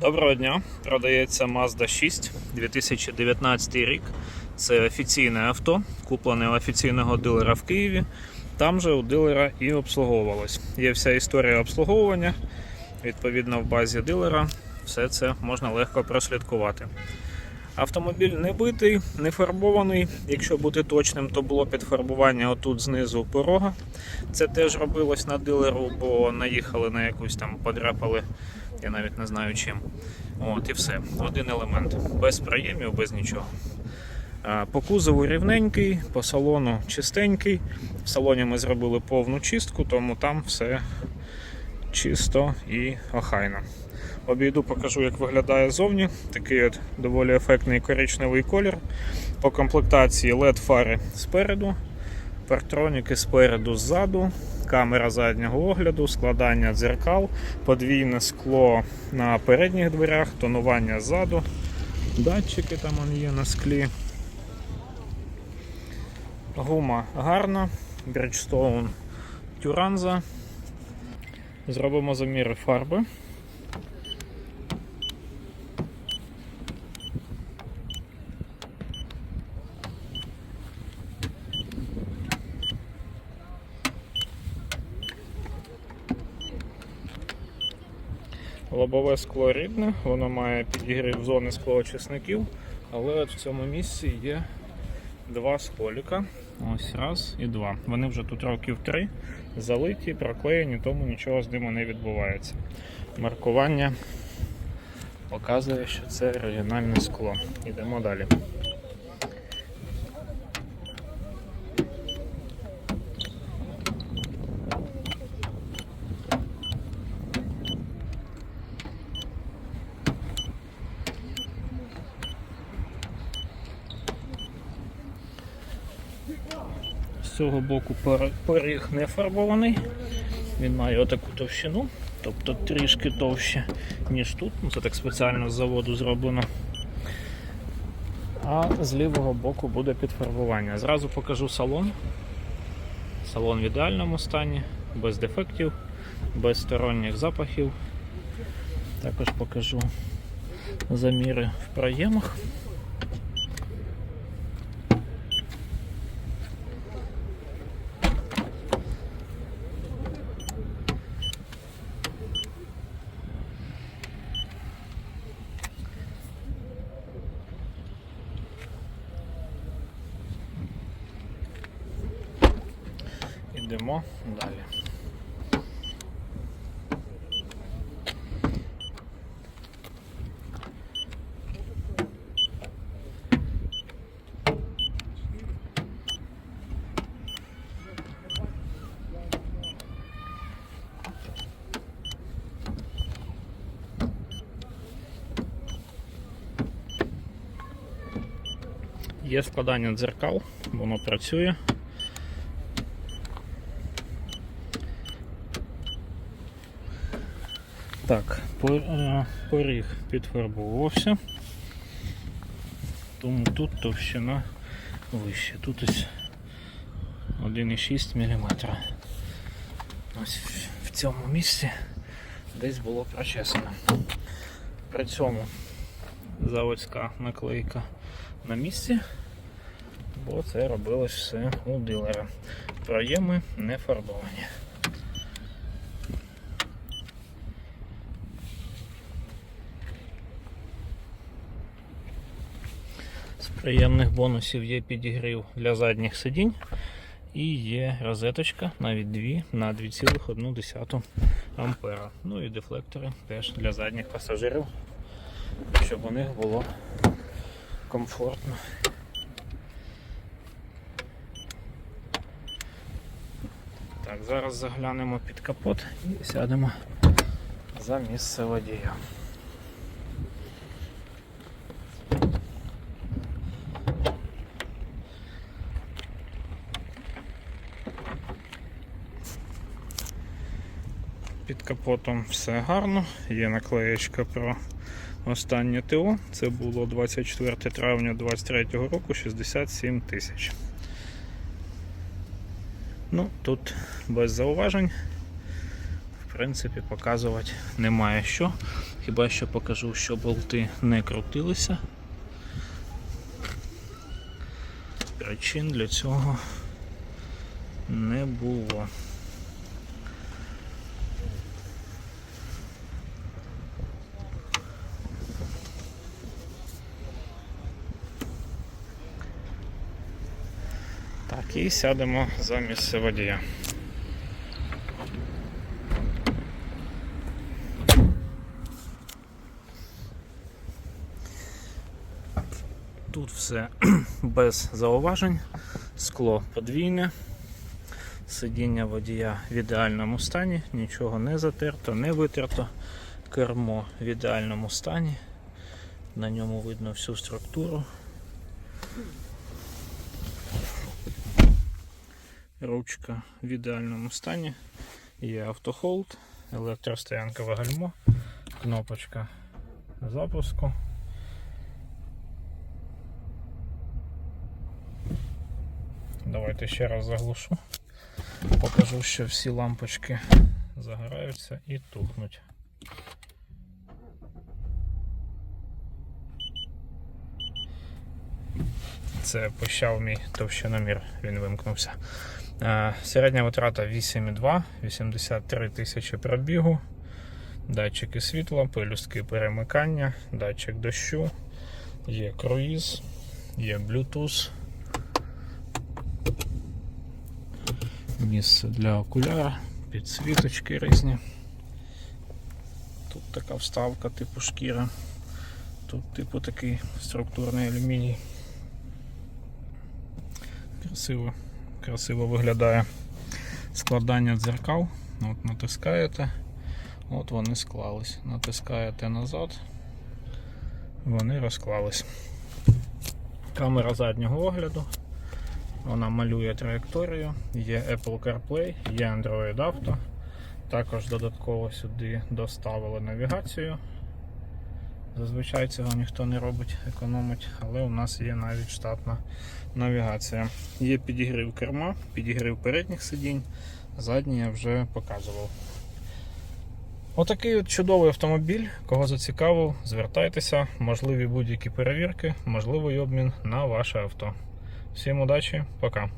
Доброго дня! Продається Mazda 6 2019 рік. Це офіційне авто, куплене у офіційного дилера в Києві. Там же у дилера і обслуговувалось. Є вся історія обслуговування. Відповідно, в базі дилера все це можна легко прослідкувати. Автомобіль не битий, не фарбований. Якщо бути точним, то було підфарбування отут знизу порога. Це теж робилось на дилеру, бо наїхали на якусь там, подряпали, я навіть не знаю чим. От і все. Один елемент. Без проємів, без нічого. По кузову рівненький, по салону чистенький. В салоні ми зробили повну чистку, тому там все чисто і охайно. Обійду, покажу, як виглядає зовні. Такий от доволі ефектний коричневий колір. По комплектації LED фари спереду, партроніки спереду ззаду, камера заднього огляду, складання дзеркал, подвійне скло на передніх дверях, тонування ззаду, датчики там є на склі. Гума гарна, Bridgestone Turanza. Зробимо заміри фарби. Лобове скло рідне, воно має підігрів зони склоочисників, але от в цьому місці є два сколіка. Ось раз і два. Вони вже тут років три залиті, проклеєні, тому нічого з ними не відбувається. Маркування показує, що це оригінальне скло. Йдемо далі. Цього боку пор- поріг не фарбований. Він має отаку товщину, тобто трішки товще, ніж тут. Ну, Це так спеціально з заводу зроблено. А з лівого боку буде підфарбування. Зразу покажу салон. Салон в ідеальному стані, без дефектів, без сторонніх запахів. Також покажу заміри в проємах. Ідемо далі. Є складання дзеркал, воно працює. Так, е, поріг підфарбовувався, тому тут товщина вище. Тут ось 1,6 мм. Ось в цьому місці десь було прочесано. При цьому заводська наклейка на місці, бо це робилось все у дилера. Проєми не фарбовані. Приємних бонусів є підігрів для задніх сидінь і є розеточка, навіть дві на 2,1 ампера. Ну і дефлектори теж для задніх пасажирів, щоб у них було комфортно. Так, зараз заглянемо під капот і сядемо за місце водія. Під капотом все гарно, є наклеєчка про останнє ТО. Це було 24 травня 2023 року 67 тисяч. Ну, тут без зауважень. В принципі, показувати немає що. Хіба що покажу, що болти не крутилися. Причин для цього не було. І сядемо за місце водія. Тут все без зауважень, скло подвійне, сидіння водія в ідеальному стані, нічого не затерто, не витерто, кермо в ідеальному стані, на ньому видно всю структуру. Ручка в ідеальному стані, є автохолд, електростоянкове гальмо, кнопочка запуску. Давайте ще раз заглушу. Покажу, що всі лампочки загораються і тухнуть. Це пищав мій товщиномір, він вимкнувся. Е, Середня витрата 8,2, 83 тисячі пробігу, датчики світла, пелюстки перемикання, датчик дощу, є круїз, є Bluetooth. Місце для окуляра, підсвіточки різні. Тут така вставка типу шкіра. Тут типу такий структурний алюміній. Красиво, красиво виглядає складання дзеркал. От натискаєте, от вони склались. Натискаєте назад, вони розклались. Камера заднього огляду. Вона малює траєкторію, є Apple CarPlay, є Android Auto. Також додатково сюди доставили навігацію. Зазвичай цього ніхто не робить, економить, але у нас є навіть штатна навігація. Є підігрів керма, підігрів передніх сидінь, задні я вже показував. Отакий от чудовий автомобіль. Кого зацікавив, звертайтеся, можливі будь-які перевірки, можливий обмін на ваше авто. Всім удачі, пока.